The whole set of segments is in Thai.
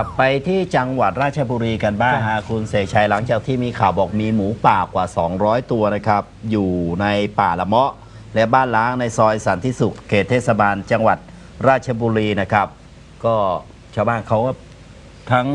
ลับไปที่จังหวัดราชบุรีกันบ้างฮะคุณเสกชัยหลังจากที่มีข่าวบอกมีหมูป่ากว่า 200 ตัวนะครับ อยู่ในป่าละเมาะ และบ้านล้างในซอยสันติสุขเขตเทศบาลจังหวัดราชบุรีนะครับ ก็ชาวบ้านเขาก็ทั้ง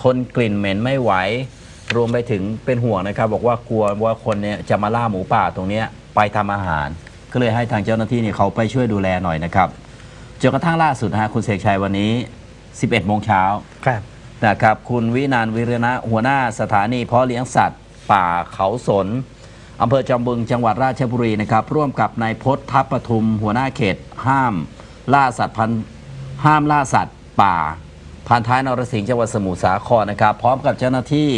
ทนกลิ่นเหม็นไม่ไหว รวมไปถึงเป็นห่วงนะครับ บอกว่ากลัวว่าคนเนี้ยจะมาล่าหมูป่าตรงเนี้ยไปทำอาหาร ก็เลยให้ทางเจ้าหน้าที่เนี่ยเขาไปช่วยดูแลหน่อยนะครับจนกระทั่งล่าสุดนะฮะคุณเสกชัยวันนี้ 11 โมงเช้าครับ นะครับ คุณวินานวิรณะหัวหน้าสถานีเพาะเลี้ยงสัตว์ ป่าเขาสนอำเภอจอมบึงจังหวัดราชบุรีนะครับ ร่วมกับนายพศทัพปทุม หัวหน้าเขต ห้าม ล่าสัตว์พันธุ์ห้ามล่าสัตว์ ป่าพันท้ายนรสิงห์จังหวัดสมุทรสาครนะครับ พร้อมกับเจ้าหน้าที่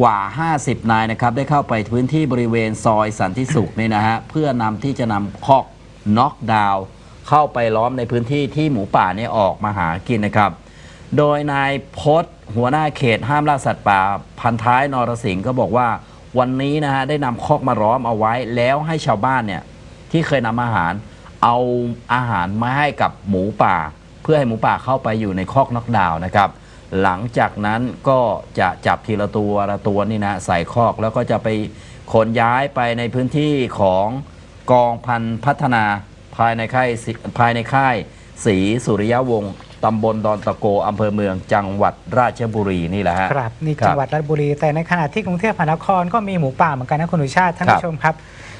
กว่า 50 นายนะครับ ได้เข้าไปพื้นที่บริเวณซอยสันติสุขนี่นะฮะ เพื่อนำที่จะนำคอกน็อกดาวน์ เข้าไปล้อมในพื้นที่ที่หมูป่าเนี่ยออกมาหากินนะครับ โดยนายพศหัวหน้าเขตห้ามล่าสัตว์ป่า พันท้ายนรสิงห์ก็บอกว่าวันนี้นะฮะได้นำคอกมาล้อมเอาไว้แล้วให้ชาวบ้านเนี่ยที่เคยนำอาหารเอาอาหารมาให้กับหมูป่า เพื่อให้หมูป่าเข้าไปอยู่ในคอกน็อกดาวน์นะครับ หลังจากนั้นก็จะจับทีละตัวละตัวนี่นะใส่คอกแล้วก็จะไปขนย้ายไปในพื้นที่ของกองพันธุ์พัฒนา ภายในค่ายสิภายในค่ายศรีสุริยวงศ์ตำบลดอนตะโกอำเภอเมืองจังหวัดราชบุรีนี่แหละฮะครับนี่ครับจังหวัดราชบุรี แต่ในขณะที่กรุงเทพมหานครก็มีหมูป่าเหมือนกันนะคุณอุชาติท่านครับผู้ชมครับ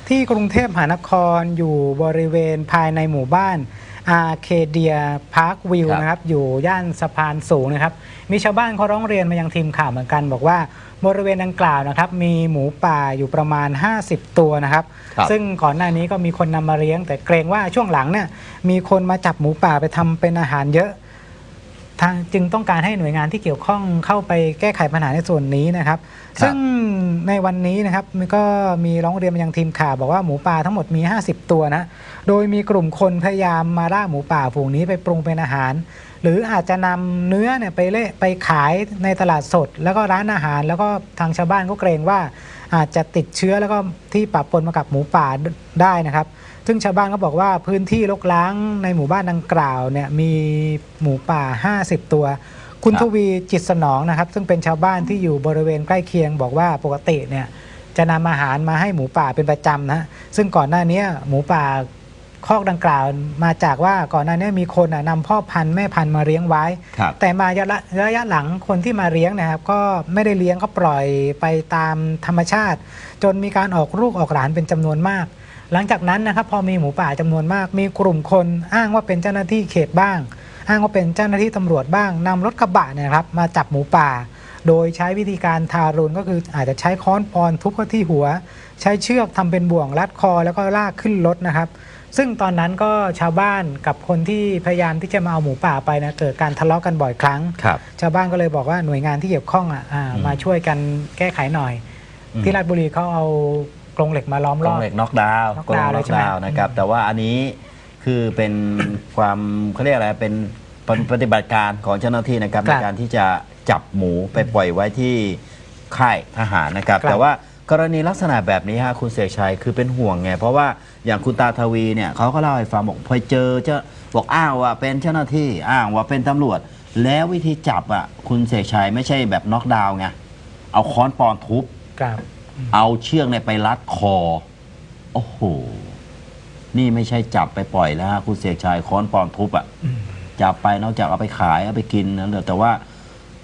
ที่กรุงเทพมหานครอยู่บริเวณภายในหมู่บ้าน อาเคเดียพาร์ควิวครับ นะครับ อยู่ย่านสะพานสูงนะครับ มีชาวบ้านเขาร้องเรียนมายังทีมข่าวเหมือนกัน บอกว่าบริเวณดังกล่าวนะครับ มีหมูป่าอยู่ประมาณ 50 ตัวนะครับ ครับ ซึ่งก่อนหน้านี้ก็มีคนนำมาเลี้ยง แต่เกรงว่าช่วงหลังเนี่ยมีคนมาจับหมูป่าไปทำเป็นอาหารเยอะ ทางจึงต้องการให้หน่วยงานที่เกี่ยวข้องเข้าไปแก้ไขปัญหาในส่วนนี้นะครับครับ ซึ่งในวันนี้นะครับมันก็มีร้องเรียนมายังทีมข่าวบอกว่าหมูป่าทั้งหมดมี 50 ตัวนะ โดยมีกลุ่มคนพยายามมาล่าหมูป่าฝูงนี้ไปปรุงเป็นอาหาร หรืออาจจะนำเนื้อเนี่ยไปเล่ไปขายในตลาดสด แล้วก็ร้านอาหาร แล้วก็ทางชาวบ้านก็เกรงว่าอาจจะติดเชื้อแล้วก็ที่ปะปนมากับหมูป่าได้นะครับ ซึ่งชาวบ้านก็บอกว่าพื้นที่รกร้างในหมู่บ้านดังกล่าวเนี่ยมีหมูป่า 50 ตัว คุณครับทวีจิตสนองนะครับ ซึ่งเป็นชาวบ้านที่อยู่บริเวณใกล้เคียง บอกว่าปกติเนี่ยจะนำอาหารมาให้หมูป่าเป็นประจำนะซึ่งก่อนหน้านี้หมูป่าคอกดังกล่าวมาจากว่าก่อนหน้านี้มีคนน่ะนำพ่อพันธุ์แม่พันธุ์มาเลี้ยงไว้ครับแต่มาระยะระยะหลังคนที่มาเลี้ยงนะครับ ก็ไม่ได้เลี้ยงก็ปล่อยไปตามธรรมชาติ จนมีการออกลูกออกหลานเป็นจำนวนมาก หลังจากนั้นนะครับพอมีหมูป่าจำนวนมาก มีกลุ่มคนอ้างว่าเป็นเจ้าหน้าที่เขตบ้าง อ้างว่าเป็นเจ้าหน้าที่ตำรวจบ้างนำรถกระบะเนี่ยนะครับมาจับหมูป่า โดยใช้วิธีการทารุณก็คืออาจจะใช้ค้อนปอนทุบเข้าที่หัว ใช้เชือกทำเป็นบ่วงรัดคอแล้วก็ลากขึ้นรถนะครับ ซึ่งตอนนั้นก็ชาวบ้านกับคนที่พยายามที่จะมาเอาหมูป่าไปนะเกิดการทะเลาะกันบ่อยครั้งครับชาวบ้านก็เลยบอกว่าหน่วยงานที่เกี่ยวข้องอะอ่าอืมมาช่วยกันแก้ไขหน่อยอืมที่ราชบุรีเขาเอา กรงเหล็กมาล้อมกรล้อองบเหล็กน็อกดาวน์น็อกกล้องดาวน์น็เลอยกใช่ไหมดาวน์นะครับอืมแต่ว่าอันนี้คือเป็น ความเขาเรียกอะไรเป็นปฏิปฏิบัติการของเจ้าหน้าที่นะครับคในรับการที่จะจับหมูไปปล่อยไว้ที่ค่ายทหารนะครับ ครับแต่ว่ากรณีลักษณะแบบนี้ฮะคุณเสกชัยคือเป็นห่วงไง เพราะว่าอย่างคุณตาทวีเนี่ยเขาก็เล่าให้ฟังบอกพอเจอเจ้าบอกอ้างว่าเป็นเจ้าหน้าที่อ้างว่าเป็นตำรวจ แล้ววิธีจับอะคุณเสกชัยไม่ใช่แบบน็อกดาวน์ไงเอาค้อนปอนทุบ ครับ เอาเชือกเนี่ยไปรัดคอ โอ้โห นี่ไม่ใช่จับไปปล่อยแล้วฮะคุณเสกชัยค้อนปอนทุบอะ่ะอืมจับไปนอกจากเอาไปขายเอาไปกินนะแต่ว่า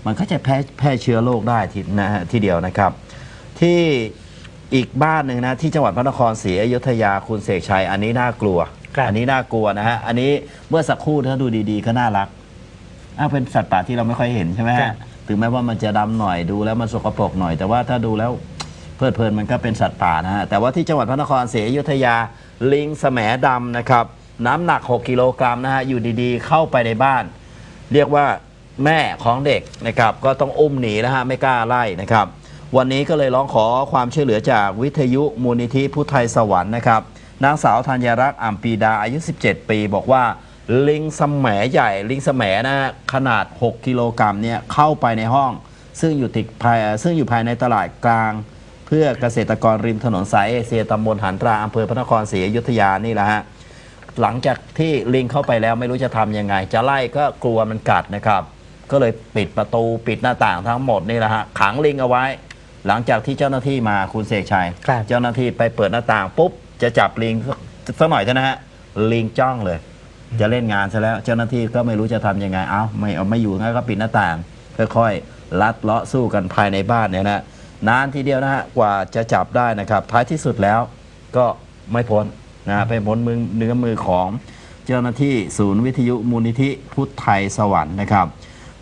มันก็จะแพร่แพร่เชื้อโรคได้ทีนะฮะทีเดียวนะครับ ที่อีกบ้านหนึ่งนะ ที่จังหวัดพระนครศรีอยุธยาคุณเสกชัย อันนี้น่ากลัว ครับ อันี้น่ากลัวนะฮะอันนี้เมื่อสักครู่ถ้าดูดีๆ ก็น่ารักอ้าวเป็นสัตว์ป่าที่เราไม่ค่อยเห็นใช่ไหมครัฮะบถึงแม้ว่ามันจะดำหน่อยดูแล้วมันสกปรกหน่อยแต่ว่าถ้าดูแล้ว เพลิดเพลินมันก็เป็นสัตว์ป่านะฮะแต่ว่าที่จังหวัดพระนครศรีอยุธยาลิงแสมดำนะครับ น้ำหนัก 6 กิโลกรัมนะฮะอยู่ดีๆ เข้าไปในบ้าน เรียกว่าแม่ของเด็กนะครับ ก็ต้องอุ้มหนีนะฮะไม่กล้าไล่นะครับ วันนี้ก็เลยร้องขอความช่วยเหลือจากวิทยุมูลนิธิพุทธไทยสวรรค์นะครับนางสาวธัญรักษ์อ่ำปีดาอายุ 17 ปี บอกว่าลิงสมแหมใหญ่ ลิงสมแหมนะฮะขนาด 6 กิโลกรัมเนี่ยเข้าไปในห้อง ซึ่งอยู่ติดภายซึ่งอยู่ภายในตลาดกลาง เพื่อเกษตรกรริมถนนสายเอเชียตำบลหันตราอำเภอพระนครศรีอยุธยานี่แหละฮะหลังจากที่ลิงเข้าไปแล้วไม่รู้จะทำยังไง จะไล่ก็กลัวมันกัดนะครับ ก็เลยปิดประตูปิดหน้าต่างทั้งหมดนี่แหละฮะขังลิงเอาไว้ หลังจากที่เจ้าหน้าที่มาคุณเสกชัย ครับ เจ้าหน้าที่ไปเปิดหน้าต่างปุ๊บจะจับลิงสักสักหน่อยเท่านะฮะลิงจ้องเลย จะเล่นงานซะแล้วเจ้าหน้าที่ก็ไม่รู้จะทำยังไง เอ้าไม่เอาไม่อยู่งั้นก็ปิดหน้าต่างค่อยๆลัดเลาะสู้กันภายในบ้านเนี่ยนะ นานทีเดียวนะฮะกว่าจะจับได้นะครับ ท้ายที่สุดแล้วก็ไม่พ้นนะไปพ้นมือเนื้อมือของเจ้าหน้าที่ศูนย์วิทยุมูลนิธิพุทธไทยสวรรค์นะครับ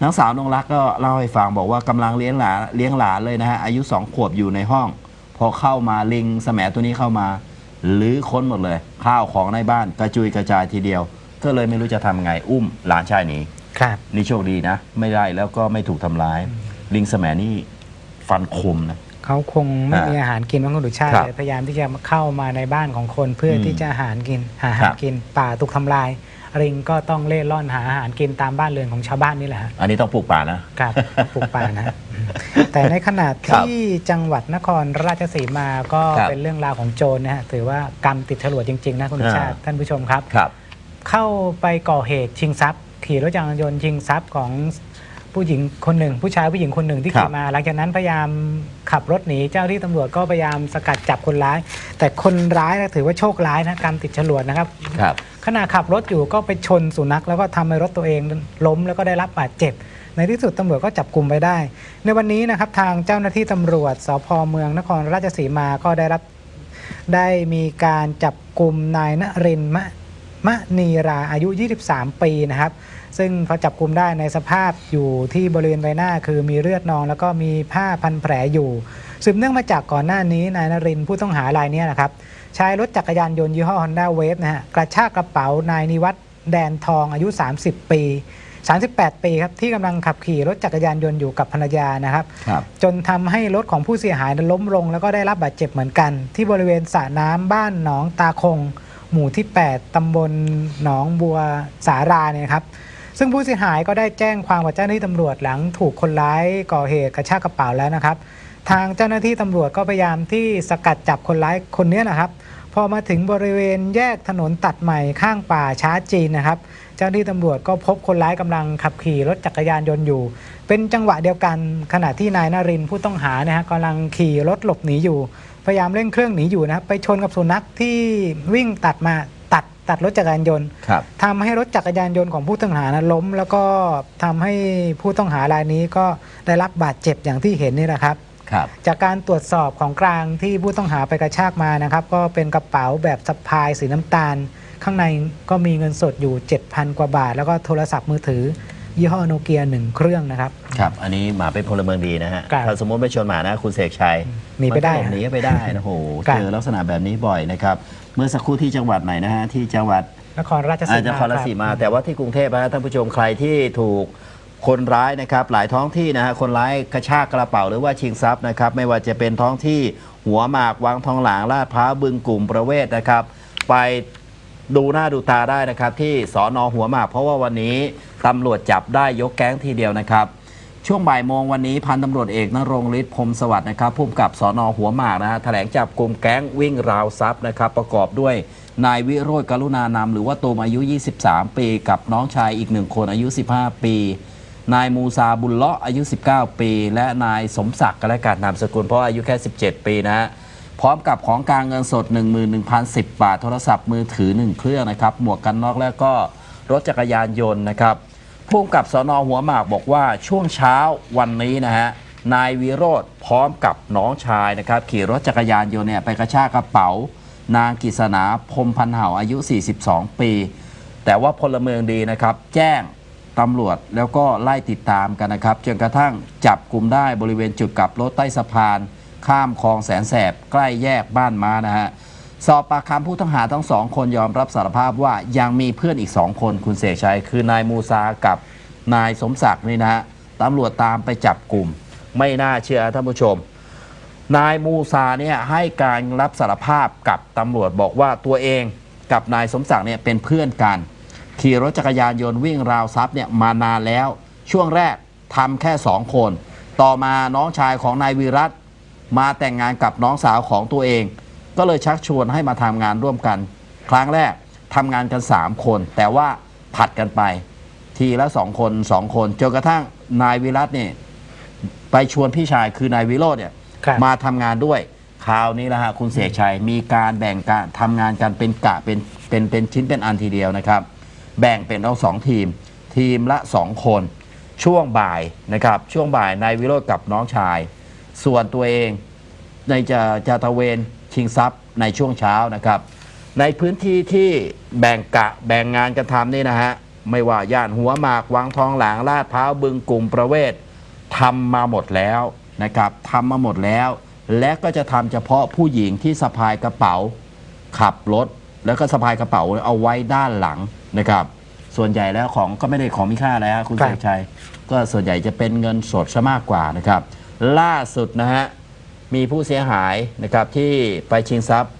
นางสาวนงรักก็เล่าให้ฟังบอกว่ากำลังเลี้ยงหลานเลี้ยงหลานเลยนะฮะอายุสองขวบอยู่ในห้อง พอเข้ามาลิงแสมตัวนี้เข้ามาหรือค้นหมดเลย ข้าวของในบ้านกระจุยกระจายทีเดียว ก็เลยไม่รู้จะทำไงอุ้มหลานชายหนีครับนี่โชคดีนะ ไม่ได้แล้วก็ไม่ถูกทำร้าย ลิงแสมนี่ ฟันคมนะ เขาคงไม่อ่ามีมีอาหารกินว่าคุณดุชาติครับเลยพยายามที่จะเข้ามาในบ้านของคนเพื่ออมที่จะหาอาหารกินหาอาครัหารบกินป่าถูกทำลาย ริงก็ต้องเล่ร่อนหาอาหารกินตามบ้านเรือนของชาวบ้านนี่แหละฮะ อันนี้ต้องปลูกป่านะ ครับปลูกป่านะอืมแต่ในขณะครับที่จังหวัดนครราชสีมาก็ครับเป็นเรื่องราวของโจรนะฮะถือว่ากรรมติดฉลวดจริง ๆ นะคุณดุชาติอ่าท่านผู้ชมครับ ครับ เข้าไปก่อเหตุชิงทรัพย์ ขี่รถจักรยานยนต์ชิงทรัพย์ของ ผู้หญิงคนหนึ่ง ผู้ชายผู้หญิงคนหนึ่งที่ครับขี่มา หลังจากนั้นพยายามขับรถหนีเจ้าที่ตำรวจก็พยายามสกัดจับคนร้าย แต่คนร้ายนะถือว่าโชคร้ายนะกรรมติดฉลวดนะครับครับขณะขับรถอยู่ก็ไปชนสุนัขแล้วก็ทำให้รถตัวเองล้มแล้วก็ได้รับบาดเจ็บ ในที่สุดตำรวจก็จับกลุ่มไปได้ ในวันนี้นะครับทางเจ้าหน้าที่ตำรวจสพเมืองนครราชสีมาก็ได้รับได้มีการจับกลุ่มนายนรินทร์มะมะนีราอายุ 23 ปีนะครับ ซึ่งเขาจับกลุ่มได้ในสภาพอยู่ที่บริเวณใบหน้า คือมีเลือดนอง แล้วก็มีผ้าพันแผลอยู่ สืบเนื่องมาจากก่อนหน้านี้นายนรินทร์ผู้ต้องหารายเนี้นะครับใช้รถจักรยานยนต์ยี่ห้อ Honda Wave นะฮะกระชากกระเป๋านายนิวัฒน์แดนทองอายุ 30 ปี 38 ปีครับที่กำลังขับขี่รถจักรยานยนต์อยู่กับภรรยานะครับครับจนทำให้รถของผู้เสียหายนั้นล้มลง แล้วก็ได้รับบาดเจ็บเหมือนกัน ที่บริเวณสระน้ำบ้านหนองตาคง หมู่ที่ 8ตำบลหนองบัวสาราเนี่ยครับ ซึ่งผู้เสียหายก็ได้แจ้งความกับเจ้าหน้าที่ตำรวจหลังถูกคนร้ายก่อเหตุกระชากกระเป๋าแล้วนะครับ ทางเจ้าหน้าที่ตำรวจก็พยายามที่สกัดจับคนร้ายคนนี้นะครับ พอมาถึงบริเวณแยกถนนตัดใหม่ข้างป่าช้าจีนนะครับ เจ้าหน้าที่ตำรวจก็พบคนร้ายกำลังขับขี่รถจักรยานยนต์อยู่ เป็นจังหวะเดียวกันขณะที่นายนารินผู้ต้องหานะฮะกำลังขี่รถหลบหนีอยู่ พยายามเร่งเครื่องหนีอยู่นะครับไปชนกับสุนัขที่วิ่งตัดมา ตัดตัดรถจักรยานยนต์ครับทำให้รถจักรยานยนต์ของผู้ต้องหานะล้ม แล้วก็ทำให้ผู้ต้องหารายนี้ก็ได้รับบาดเจ็บอย่างที่เห็นนี่แหละครับครับจากการตรวจสอบของกลางที่ผู้ต้องหาไปกระชากมานะครับ ก็เป็นกระเป๋าแบบสะพายสีน้ำตาล ข้างในก็มีเงินสดอยู่ 7,000 กว่าบาท แล้วก็โทรศัพท์มือถือ ยี่ห้อโนเกียหนึ่งเครื่องนะครับ ครับ อันนี้หมาเป็นพลเมืองดีนะฮะครับถ้าสมมติไม่ชนหมานะคุณเสกชัยหนีไปได้มัก็หลบหนีไปได้นะโอ้โหครับเจอลักษณะแบบนี้บ่อยนะครับ เมื่อสักครู่ที่จังหวัดไหนนะฮะที่จังหวัดนครราชสีอาจมาจะครราชสีมาครับแต่ว่าที่กรุงเทพนะฮะท่านผู้ชมใครที่ถูกคนร้ายนะครับหลายท้องที่นะฮะคนร้ายกระชากกระเป๋าหรือว่าชิงทรัพย์นะครับไม่ว่าจะเป็นท้องที่หัวหมากวังทองหลางลาดพร้าวบึงกลุ่มประเวศนะครับ ไปดูหน้าดูตาได้นะครับที่สอนอหัวหมาก เพราะว่าวันนี้ตำรวจจับได้ยกแก๊งทีเดียวนะครับ ช่วงบ่ายโมงวันนี้พันตำรวจเอกนรงฤทธิ์พรมสวัสดิ์นะครับผู้กำกับสอนอหัวหมากนะฮะแถลงจับกลุ่มแก๊งวิ่งราวทรัพย์นะครับ ประกอบด้วยนายวิโรจน์กรุณานามหรือว่าตูมอายุ 23 ปี กับน้องชายอีกหนึ่งคนอายุ 15 ปี นายมูซาบุลเลาะอายุ 19 ปี และนายสมศักดิ์ก็และการนามสกุลเพราะอายุแค่ 17 ปีนะฮะพร้อมกับของกลางเงินสด 11,010 บาท โทรศัพท์มือถือ 1 เครื่องนะครับ หมวกกันน็อกแล้วก็รถจักรยานยนต์นะครับ ผู้กำกับสนหัวหมากบอกว่าช่วงเช้าวันนี้นะฮะนายวิโรธพร้อมกับน้องชายนะครับ ขี่รถจักรยานยนต์เนี่ยไปกระชากกระเป๋า นางกิษณาพรมพันเห่าอายุ 42 ปี แต่ว่าพลเมืองดีนะครับ แจ้งตำรวจแล้วก็ไล่ติดตามกันนะครับจนกระทั่งจับกลุ่มได้บริเวณจุดกลับรถใต้สะพาน ข้ามคลองแสนแสบใกล้แยกบ้านม้านะฮะ สอบปากคำผู้ต้องหาทั้งสองคนยอมรับสารภาพว่ายังมีเพื่อนอีกสองคนคุณเสกชัย คือนายมูซากับนายสมศักดิ์นี่นะฮะตำรวจตามไปจับกลุ่ม ไม่น่าเชื่อท่านผู้ชม นายมูซาเนี่ยให้การรับสารภาพกับตำรวจบอกว่าตัวเองกับนายสมศักดิ์เนี่ยเป็นเพื่อนกัน ขี่รถจักรยานยนต์วิ่งราวทรัพย์เนี่ยมานานแล้ว ช่วงแรกทำแค่สองคน ต่อมาน้องชายของนายวีรัตมาแต่งงานกับน้องสาวของตัวเอง ก็เลยชักชวนให้มาทำงานร่วมกัน ครั้งแรกทำงานกัน 3 คน แต่ว่าผัดกันไป ทีละ2คน2คนจนกระทั่งนายวิรัตเนี่ยไปชวนพี่ชายคือนายวิโรจน์เนี่ยครับ มาทำงานด้วยคราวนี้แหละฮะคุณเสกชัยมีการแบ่งการทำงานกันเป็นกะเป็นเป็นเป็นชิ้นเป็นอันทีเดียวนะครับ แบ่งเป็นเอาสองทีม ทีมละสองคน ช่วงบ่ายนะครับ ช่วงบ่ายนายวิโรจน์กับน้องชาย ส่วนตัวเองในจะจะตระเวน ชิงทรัพย์ในช่วงเช้านะครับ ในพื้นที่ที่แบ่งกะแบ่งงานกันทำนี่นะฮะ ไม่ว่าย่านหัวหมากวังทองหลางลาดพร้าวบึงกลุ่มประเวศทำมาหมดแล้วนะครับทำมาหมดแล้ว และก็จะทำเฉพาะผู้หญิงที่สะพายกระเป๋า ขับรถแล้วก็สะพายกระเป๋าเอาไว้ด้านหลังนะครับ ส่วนใหญ่แล้วของก็ไม่ได้ของมีค่าแล้วคุณครัเสบกชัย ก็ส่วนใหญ่จะเป็นเงินสดซะมากกว่านะครับ ล่าสุดนะฮะ มีผู้เสียหายนะครับที่ไปชิงทรัพย์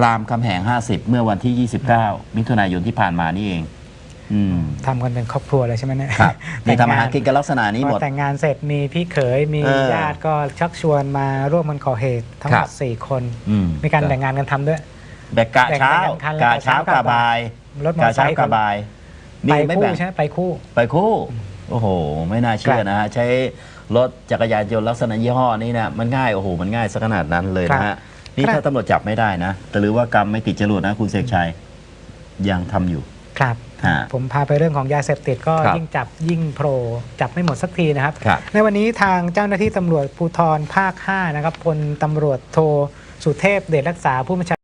รามคำแหง 50 เมื่อวันที่ 29 มิถุนายนที่ผ่านมานี่เอง อืม ทำกันเป็นครอบครัวเลยใช่ไหมเนี่ยครับแต่นี่งทำอาหารงานกินกันลักษณะนี้หมดพอแต่งงานเสร็จมีพี่เขยมีเออญาติก็ชักชวนมาร่วมกันก่อเหตุทั้งหครัมบดสี่คน อืมมีการแบ่งงานกันทำด้วย แบ่งกะเช้าแบ่งกันคันละกะเช้ากกะกะบ่ายรถมอเตอกะร์ไซเช้าค์กะบ่ายไปไม่คู่แบ่ง ใช่ไหมไปคู่ ไปคู่ โอ้โห ไม่น่าเชื่อนะฮะ ใช้ รถจักรยานยนต์ลักษณะยี่ห้อนี้นะมันง่ายโอ้โหมันง่ายสักขนาดนั้นเลยนะฮะนี่ครับถ้าตำรวจจับไม่ได้นะแต่หรือว่ากรรมไม่ติดจรวดนะคุณเสกชัยยังทำอยู่ครับฮะผมพาไปเรื่องของยาเสพติดก็ครับยิ่งจับยิ่งโผล่จับไม่หมดสักทีนะครับครับ ในวันนี้ทางเจ้าหน้าที่ตำรวจภูธรภาค 5 นะครับพลตำรวจโทสุเทพเดชรักษาผู้บัญชา